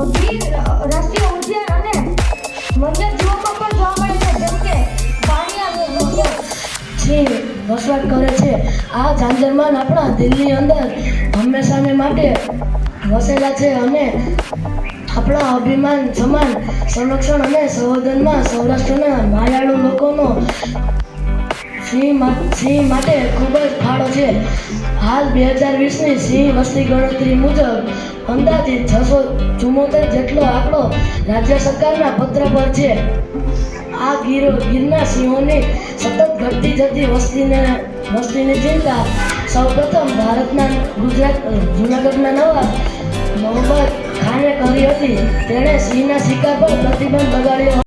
રાષ્ટ્રીય ઉદ્યાન અને વન્યજીવોમાં જોવા મળે વસવાટ કરે છે. આ ઝાંઝરમાન આપણા દિલની અંદર હંમેશાને માટે વસેલા છે અને આપણા અભિમાન, સમાન સંરક્ષણ અને સંવર્ધનમાં સૌરાષ્ટ્રના માયાળુ લોકોનો સિંહ માટે ખૂબ જ ફાળો છે. હાલ બે હજાર વીસની સિંહ વસ્તી ગણતરી મુજબ અંદાજિત છસો ચુમ્મોતેર જેટલો આંકડો રાજ્ય સરકારના પત્ર પર છે. આ ગીર, ગીરના સિંહોની સતત ઘટતી જતી વસ્તીને, વસ્તીની ચિંતા સૌપ્રથમ ભારતના ગુજરાત, જૂનાગઢના નવાબ મોહમ્મદ ખાને કરી હતી. તેણે સિંહના શિકાર પર પ્રતિબંધ લગાડ્યો